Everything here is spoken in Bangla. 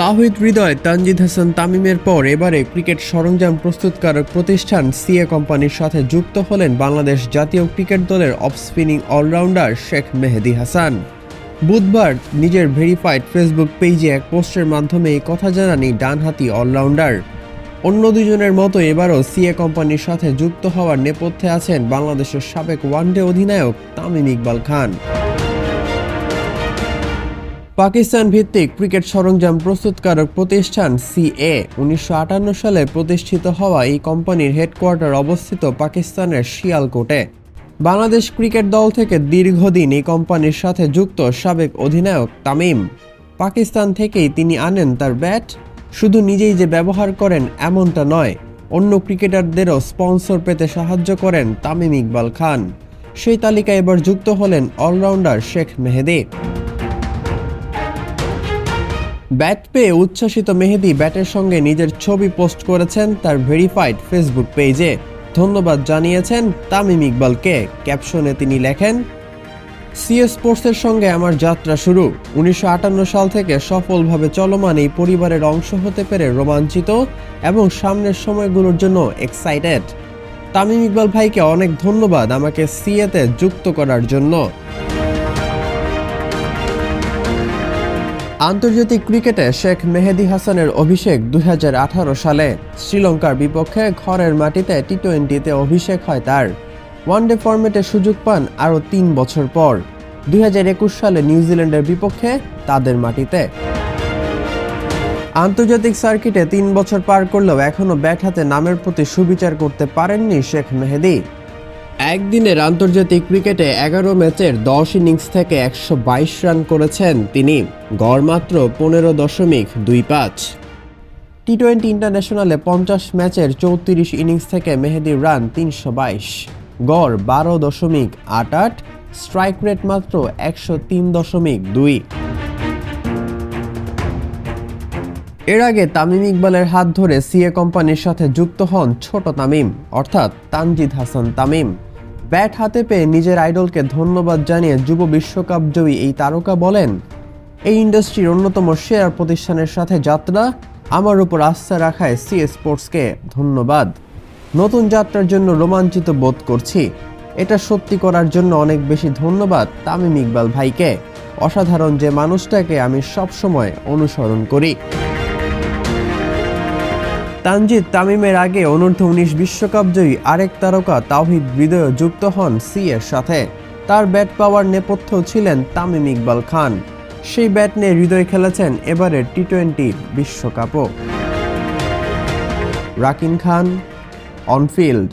তাহিদ হৃদয়, তানজিদ হাসান তামিমের পর এবারে ক্রিকেট সরঞ্জাম প্রস্তুতকারক প্রতিষ্ঠান সিএ কোম্পানির সাথে যুক্ত হলেন বাংলাদেশ জাতীয় ক্রিকেট দলের off spinning allrounder Sheikh Mehedi Hasan. বুধবার নিজের ভেরিফাইড ফেসবুক পেজে এক পোস্টের মাধ্যমে এই কথা জানান এই ডানহাতি অলরাউন্ডার। অন্য দুজনের মতো এবারও সিএ কোম্পানির সাথে যুক্ত হওয়ার নেপথ্যে আছেন বাংলাদেশের সাবেক ওয়ানডে অধিনায়ক তামিম ইকবাল খান। পাকিস্তান ভিত্তিক ক্রিকেট সরঞ্জাম প্রস্তুতকারক প্রতিষ্ঠান সিএ উনিশশো আটান্ন সালে প্রতিষ্ঠিত হওয়া এই কোম্পানির হেডকোয়ার্টার অবস্থিত পাকিস্তানের শিয়ালকোটে। বাংলাদেশ ক্রিকেট দল থেকে দীর্ঘদিন এই কোম্পানির সাথে যুক্ত সাবেক অধিনায়ক তামিম। পাকিস্তান থেকেই তিনি আনেন তার ব্যাট। শুধু নিজেই যে ব্যবহার করেন এমনটা নয়, অন্য ক্রিকেটারদেরও স্পন্সর পেতে সাহায্য করেন তামিম ইকবাল খান। সেই তালিকায় এবার যুক্ত হলেন অলরাউন্ডার শেখ মেহেদি। ব্যাট পেয়ে উচ্ছ্বাসিত মেহেদি ব্যাটের সঙ্গে নিজের ছবি পোস্ট করেছেন তার ভেরিফাইড ফেসবুক পেজে। ধন্যবাদ জানিয়েছেন তামিম ইকবালকে। ক্যাপশনে তিনি লেখেন, সিএস স্পোর্টসের সঙ্গে আমার যাত্রা শুরু। উনিশশো আটান্ন সাল থেকে সফলভাবে চলমান এই পরিবারের অংশ হতে পেরে রোমাঞ্চিত এবং সামনের সময়গুলোর জন্য এক্সাইটেড তামিম ইকবাল ভাইকে অনেক ধন্যবাদ আমাকে সিএতে যুক্ত করার জন্য। আন্তর্জাতিক ক্রিকেটে শেখ মেহেদি হাসানের অভিষেক দুই হাজার আঠারো সালে। শ্রীলঙ্কার বিপক্ষে ঘরের মাটিতে টি টোয়েন্টিতে অভিষেক হয় তার। ওয়ানডে ফরম্যাটে সুযোগ পান আরও তিন বছর পর। দুই হাজার একুশ সালে নিউজিল্যান্ডের বিপক্ষে তাদের মাটিতে। আন্তর্জাতিক সার্কিটে তিন বছর পার করলেও এখনও ব্যাট হাতে নামের প্রতি সুবিচার করতে পারেননি শেখ মেহেদি। একদিনের আন্তর্জাতিক ক্রিকেটে এগারো ম্যাচের দশ ইনিংস থেকে একশো বাইশ রান করেছেন তিনি। গড় মাত্র পনেরো দশমিক দুই পাঁচ। টি টোয়েন্টি ইন্টারন্যাশনালে পঞ্চাশ ম্যাচের চৌত্রিশ ইনিংস থেকে মেহেদির রান তিনশো বাইশ। গড় বারো দশমিক আট আট, স্ট্রাইক রেট মাত্র একশো তিন দশমিক দুই। এর আগে তামিম ইকবালের হাত ধরে সিএ কোম্পানির সাথে যুক্ত হন ছোট তামিম, অর্থাৎ তানজিদ হাসান তামিম। ব্যাট হাতে পেয়ে নিজের আইডলকে ধন্যবাদ জানিয়ে যুব বিশ্বকাপ জয়ী এই তারকা বলেন, এই ইন্ডাস্ট্রির অন্যতম শেয়ার প্রতিষ্ঠানের সাথে যাত্রা আমার উপর আস্থা রাখায় সিএ স্পোর্টসকে ধন্যবাদ। নতুন যাত্রার জন্য রোমাঞ্চিত বোধ করছি। এটা সত্যি করার জন্য অনেক বেশি ধন্যবাদ তামিম ইকবাল ভাইকে। অসাধারণ যে মানুষটাকে আমি সবসময় অনুসরণ করি। তানজিদ তামিমের আগে অনূর্ধ্ব উনিশ বিশ্বকাপ জয়ী আরেক তারকা তাওহিদ হৃদয় যুক্ত হন সি এর সাথে। তার ব্যাট পাওয়ার নেপথ্য ছিলেন তামিম ইকবাল খান। সেই ব্যাট নিয়ে হৃদয় খেলেছেন এবারের T twenty বিশ্বকাপও। Rakin Khan, on field.